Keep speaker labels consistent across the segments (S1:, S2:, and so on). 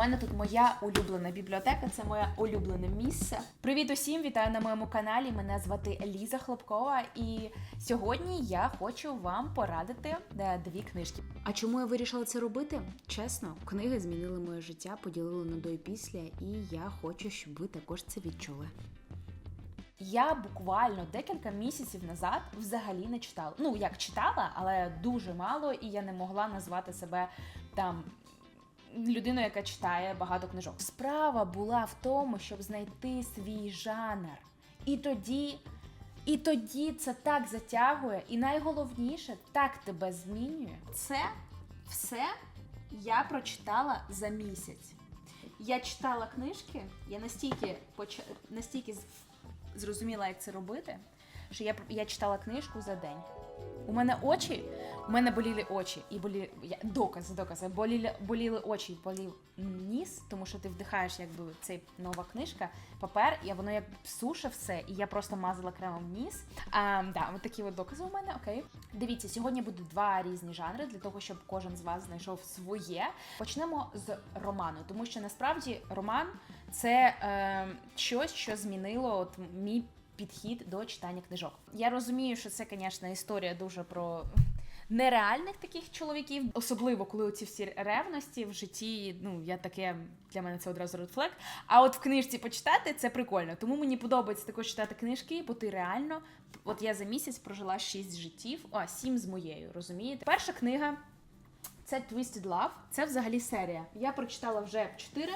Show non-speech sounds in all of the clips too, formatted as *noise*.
S1: мене тут моя улюблена бібліотека, це моє улюблене місце. Привіт усім! Вітаю на моєму каналі. Мене звати Ліза Хлопкова, і сьогодні я хочу вам порадити е, дві книжки. А чому я вирішила це робити? Чесно, книги змінили моє життя, поділили на до і після, і я хочу, щоб ви також це відчули. Я буквально декілька місяців назад взагалі не читала. Ну, як читала, але дуже мало, і я не могла назвати себе там людиною, яка читає багато книжок. Справа була в тому, щоб знайти свій жанр. І тоді, і тоді це так затягує, і найголовніше, так тебе змінює. Це все я прочитала за місяць. Я читала книжки, я настільки поч... настільки зрозуміла, як це робити, що я, я читала книжку за день. У мене очі, у мене боліли очі і болі я, докази, докази. Боліли, боліли очі, болів ніс, тому що ти вдихаєш, якби цей нова книжка, папер, і воно як суше все, і я просто мазала кремом ніс. А, да, от такі от докази у мене. Окей. Дивіться, сьогодні буде два різні жанри для того, щоб кожен з вас знайшов своє. Почнемо з роману, тому що насправді роман це е, щось, що змінило от мій підхід до читання книжок. Я розумію, що це, звісно, історія дуже про нереальних таких чоловіків, особливо коли оці всі ревності в житті. Ну я таке для мене це одразу red. А от в книжці почитати це прикольно. Тому мені подобається також читати книжки, бо ти реально. От я за місяць прожила шість життів, а сім з моєю. Розумієте? Перша книга. Це Twisted Love, це взагалі серія. Я прочитала вже чотири.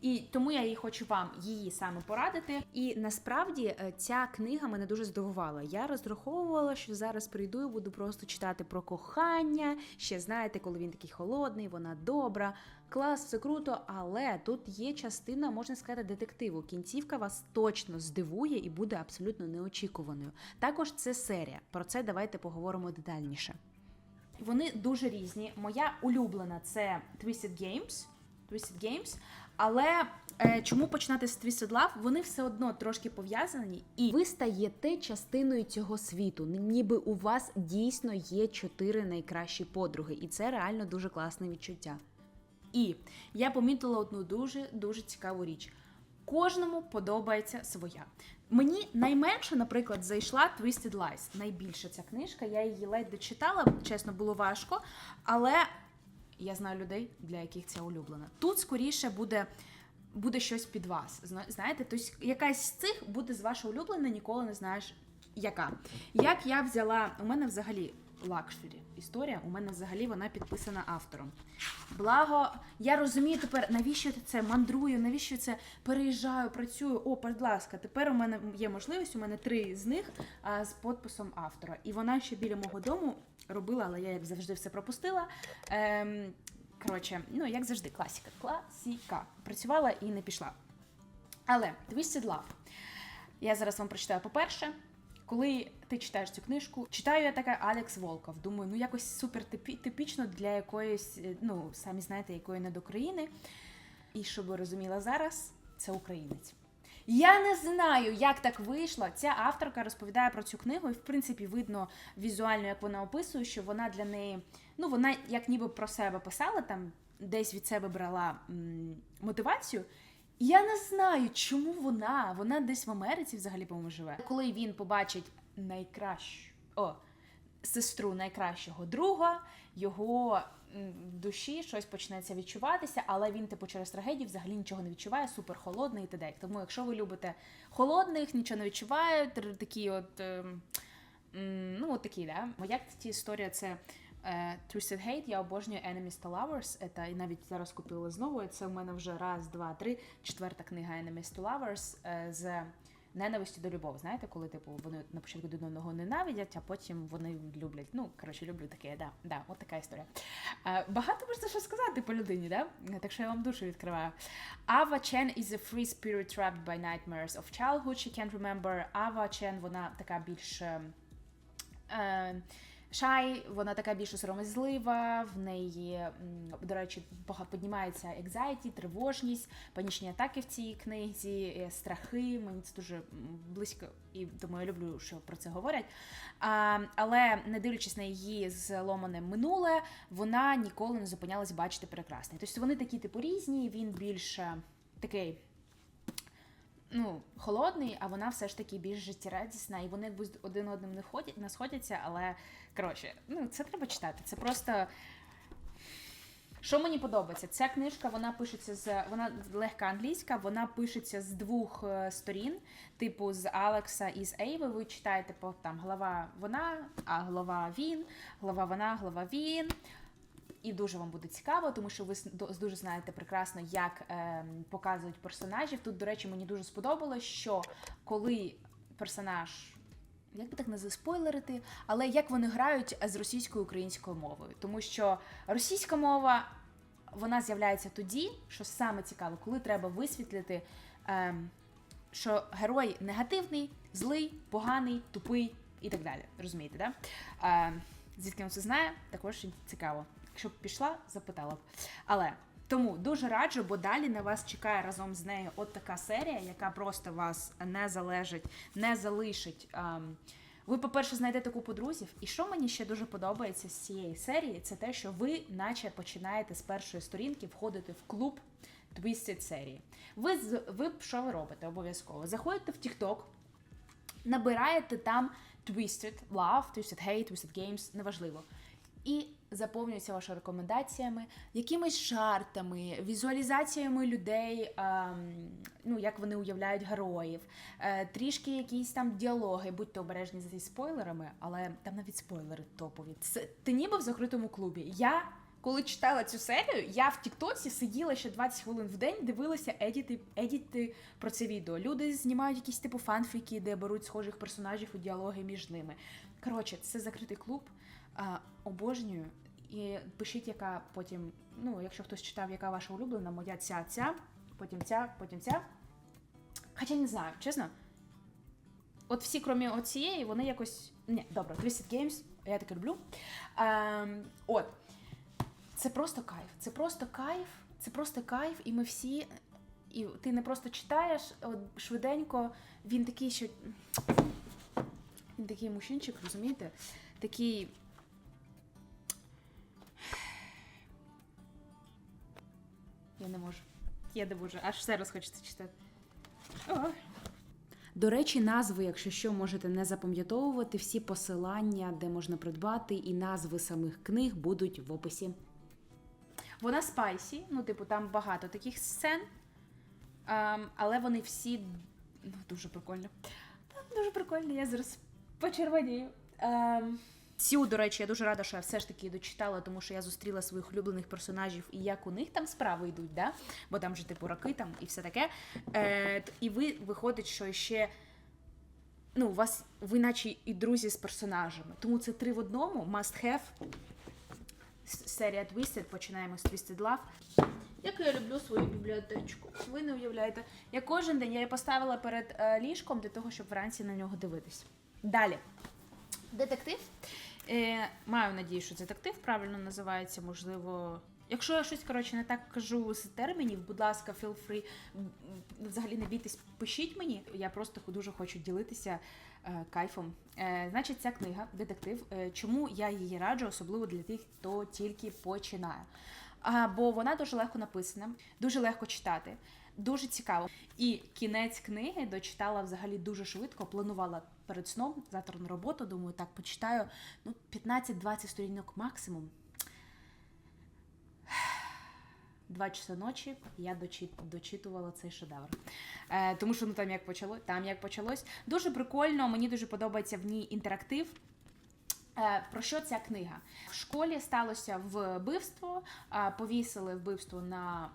S1: І тому я її хочу вам її саме порадити. І насправді е, ця книга мене дуже здивувала. Я розраховувала, що зараз прийду і буду просто читати про кохання. Ще знаєте, коли він такий холодний, вона добра, клас, все круто. Але тут є частина, можна сказати, детективу. Кінцівка вас точно здивує і буде абсолютно неочікуваною. Також це серія. Про це давайте поговоримо детальніше. Вони дуже різні. Моя улюблена це Twisted Games. Twisted Games. Але е, чому починати з Love? Вони все одно трошки пов'язані, і ви стаєте частиною цього світу. Ніби у вас дійсно є чотири найкращі подруги, і це реально дуже класне відчуття. І я помітила одну дуже дуже цікаву річ. Кожному подобається своя. Мені найменше, наприклад, зайшла Twisted Lies. Найбільше ця книжка. Я її ледь дочитала, чесно, було важко, але я знаю людей, для яких це улюблено. Тут скоріше буде. Буде щось під вас. Знаєте, тобто якась з цих буде з вашого улюблена, ніколи не знаєш, яка. Як я взяла, у мене взагалі лакшері історія, у мене взагалі вона підписана автором. Благо, я розумію тепер, навіщо це мандрую, навіщо це переїжджаю, працюю. О, будь ласка, тепер у мене є можливість, у мене три з них а, з підписом автора. І вона ще біля мого дому робила, але я як завжди все пропустила. Ем, коротше, ну як завжди, класіка. Класіка. Працювала і не пішла. Але Twisted Love. Я зараз вам прочитаю по-перше. Коли ти читаєш цю книжку, читаю я така Алекс Волков. Думаю, ну якось супер типічно для якоїсь, е, ну самі знаєте, якої недокраїни. І щоб ви розуміла зараз, це українець. Я не знаю, як так вийшло. Ця авторка розповідає про цю книгу, і в принципі видно візуально, як вона описує, що вона для неї, ну вона як ніби про себе писала, там десь від себе брала м, мотивацію. Я не знаю, чому вона. Вона десь в Америці взагалі по-моєму живе. Коли він побачить найкращу о, сестру найкращого друга, його душі щось почнеться відчуватися, але він, типу, через трагедію взагалі нічого не відчуває, супер холодний і т.д. Тому, якщо ви любите холодних, нічого не відчувають. такі от. ем, ну, от такі, да? Моя ці історія це. е, Twisted Hate, я обожнюю Enemies to Lovers. Це і навіть зараз купила знову. Це в мене вже раз, два, три. Четверта книга Enemies to Lovers е, з ненависті до любові. Знаєте, коли типу вони на початку до одного ненавидять, а потім вони люблять. Ну, коротше, люблю таке, да, да, от така історія. Е, Багато можна що сказати по людині, да? Так що я вам душу відкриваю. Ava Chen is a free spirit trapped by nightmares of childhood. She can't remember. Ava Chen, вона така більш. е, е, Шай, вона така більш сором'язлива, в неї, до речі, піднімається anxiety, тривожність, панічні атаки в цій книзі, е, страхи. Мені це дуже близько, і тому я люблю, що про це говорять. А, але не дивлячись на її зломане минуле, вона ніколи не зупинялась бачити прекрасне. Тобто вони такі, типу, різні, він більш е, такий ну, холодний, а вона все ж таки більш життєрадісна, і вони якби один одним не ходять, не сходяться, але коротше, ну це треба читати. Це просто. Що мені подобається? Ця книжка вона пишеться з вона легка англійська, вона пишеться з двох е, сторін, типу з Алекса і з Ейви. Ви читаєте по там глава вона, а глава він, глава вона, глава він. І дуже вам буде цікаво, тому що ви дуже знаєте прекрасно, як е, показують персонажів. Тут, до речі, мені дуже сподобалось, що коли персонаж, як би так не заспойлерити, але як вони грають з російською українською мовою, тому що російська мова вона з'являється тоді, що саме цікаво, коли треба висвітлити, е, що герой негативний, злий, поганий, тупий і так далі. Розумієте, да? Е, звідки він це знає, також цікаво. Якщо б пішла, запитала б. Але тому дуже раджу, бо далі на вас чекає разом з нею от така серія, яка просто вас не залежить, не залишить. ем, ви, по-перше, знайдете купу друзів. І що мені ще дуже подобається з цієї серії, це те, що ви, наче, починаєте з першої сторінки входити в клуб Twisted серії. Ви, ви що ви робите обов'язково? Заходите в TikTok, набираєте там Twisted Love, Twisted Hate, Twisted Games, неважливо. І заповнюється вашими рекомендаціями, якимись жартами, візуалізаціями людей, ем, ну як вони уявляють героїв, е, трішки якісь там діалоги, будьте обережні за ці спойлерами, але там навіть спойлери топові. Це ти ніби в закритому клубі. Я коли читала цю серію, я в Тіктоці сиділа ще 20 хвилин в день, дивилася едіти, едіти про це відео. Люди знімають якісь типу фанфіки, де беруть схожих персонажів і діалоги між ними. Коротше, це закритий клуб. А, обожнюю. І пишіть, яка потім, ну, якщо хтось читав, яка ваша улюблена, моя ця, ця, потім ця, потім ця. Хоча не знаю, чесно. От всі, крім оцієї, вони якось. Ні, добре, Twisted Games, я таке люблю. Ем, от. Це просто кайф. Це просто кайф, це просто кайф, і ми всі. І ти не просто читаєш от, швиденько, він такий, що. Він такий мужчинчик, розумієте? Такий. Я не можу. Я не можу. Аж все розхочеться читати. Ой. До речі, назви, якщо що, можете не запам'ятовувати, всі посилання, де можна придбати, і назви самих книг будуть в описі. Вона спайсі, ну, типу, там багато таких сцен, ем, але вони всі ну, дуже прикольно. Там дуже прикольно, я зараз почервонію. Цю, до речі, я дуже рада, що я все ж таки дочитала, тому що я зустріла своїх улюблених персонажів і як у них там справи йдуть, да? бо там же типу раки там і все таке. Е, і ви виходить, що ще. Ну, у вас ви наче і друзі з персонажами. Тому це три в одному, must have. Серія Twisted, починаємо з Twisted Love. Як я люблю свою бібліотечку. Ви не уявляєте. Я кожен день я її поставила перед е, ліжком для того, щоб вранці на нього дивитись. Далі. Детектив. Е, маю надію, що детектив правильно називається, можливо. Якщо я щось коротше не так кажу з термінів, будь ласка, feel free. Взагалі не бійтесь, пишіть мені. Я просто дуже хочу ділитися е, кайфом. Е, значить, ця книга, детектив. Е, чому я її раджу, особливо для тих, хто тільки починає. А, бо вона дуже легко написана, дуже легко читати, дуже цікаво. І кінець книги дочитала взагалі дуже швидко. Планувала перед сном, завтра на роботу. Думаю, так почитаю. Ну, 15-20 сторінок максимум. *sighs* Два часа ночі я дочит, дочитувала цей шедевр. Е, тому що ну там як почало, там як почалось. Дуже прикольно, мені дуже подобається в ній інтерактив. Е, Про що ця книга? В школі сталося вбивство, повісили вбивство на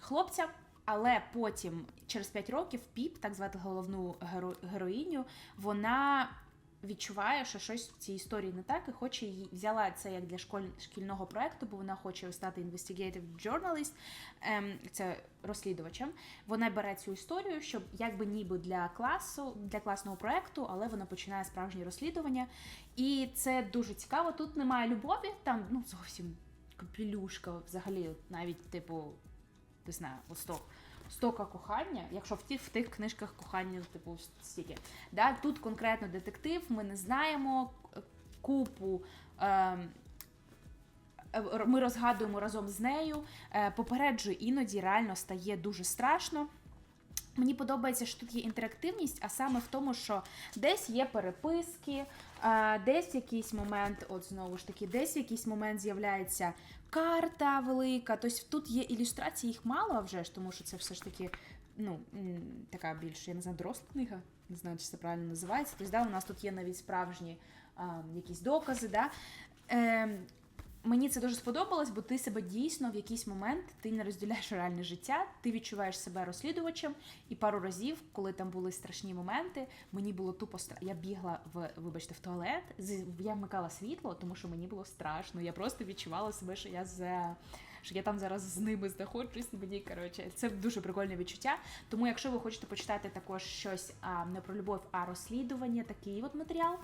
S1: хлопця, але потім, через 5 років, Піп, так звати головну геро- героїню, вона відчуває, що щось в цій історії не так, і хоче її взяла це як для школь, шкільного проекту, бо вона хоче стати investigative journalist, ем, це розслідувачем. Вона бере цю історію, щоб якби ніби для класу, для класного проекту, але вона починає справжнє розслідування. І це дуже цікаво. Тут немає любові, там ну зовсім капелюшка, взагалі, навіть типу, не знаю, листок. Стока кохання, якщо в тих в тих книжках кохання, типу, стільки. Да? Тут конкретно детектив, ми не знаємо е, купу. ем, е, ми розгадуємо разом з нею. Е, Попереджую, іноді реально стає дуже страшно. Мені подобається, що тут є інтерактивність, а саме в тому, що десь є переписки, десь якийсь момент, от знову ж таки, десь якийсь момент з'являється карта велика. Тобто тут є ілюстрації, їх мало вже ж, тому що це все ж таки ну, така більш, я не знаю, доросла книга, не знаю, чи це правильно називається. Тобто, да, у нас тут є навіть справжні а, якісь докази. Да? Е, Мені це дуже сподобалось, бо ти себе дійсно в якийсь момент ти не розділяєш реальне життя, ти відчуваєш себе розслідувачем. І пару разів, коли там були страшні моменти, мені було тупо стра... Я бігла в, вибачте, в туалет, я вмикала світло, тому що мені було страшно. Я просто відчувала себе, що я за. Що я там зараз з ними знаходжусь, мені коротше, це дуже прикольне відчуття. Тому, якщо ви хочете почитати також щось а, не про любов, а розслідування, такий от матеріал,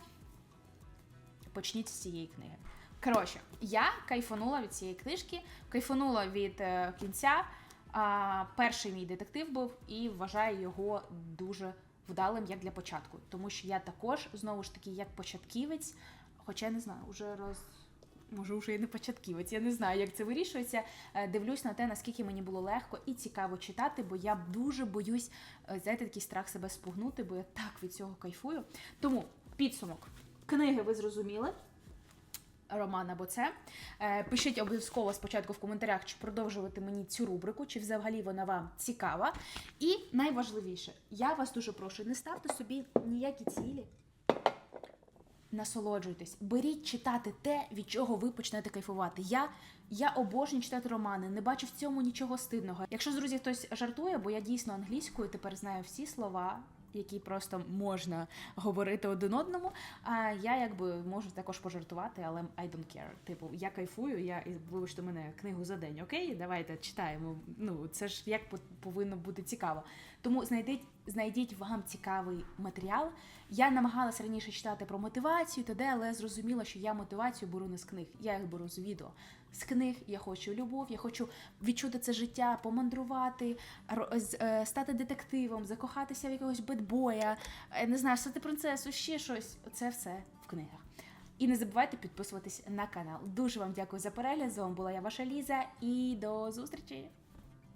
S1: почніть з цієї книги. Коротше, я кайфанула від цієї книжки, кайфанула від е, кінця. А, перший мій детектив був і вважаю його дуже вдалим як для початку. Тому що я також, знову ж таки, як початківець, хоча я не знаю, уже роз. Може, вже і не початківець, я не знаю, як це вирішується. Е, Дивлюсь на те, наскільки мені було легко і цікаво читати, бо я дуже боюсь, е, знаєте, такий страх себе спугнути, бо я так від цього кайфую. Тому підсумок. Книги ви зрозуміли. Роман або це. Е, Пишіть обов'язково спочатку в коментарях, чи продовжувати мені цю рубрику, чи взагалі вона вам цікава. І найважливіше, я вас дуже прошу, не ставте собі ніякі цілі. Насолоджуйтесь, беріть читати те, від чого ви почнете кайфувати. Я, я обожнюю читати романи, не бачу в цьому нічого стидного. Якщо з друзів хтось жартує, бо я дійсно англійською тепер знаю всі слова, які просто можна говорити один одному. А я якби можу також пожартувати, але I don't care. Типу, я кайфую, я вибачте мене книгу за день. Окей, давайте читаємо. Ну це ж як по- повинно бути цікаво. Тому знайдіть, знайдіть вам цікавий матеріал. Я намагалася раніше читати про мотивацію, т.д., але зрозуміла, що я мотивацію беру не з книг, я їх беру з відео. З книг я хочу любов, я хочу відчути це життя, помандрувати, е, стати детективом, закохатися в якогось бедбоя, е, не знаю, стати принцесою, ще щось. Це все в книгах. І не забувайте підписуватись на канал. Дуже вам дякую за перегляд. З вами була я, ваша Ліза, і до зустрічі!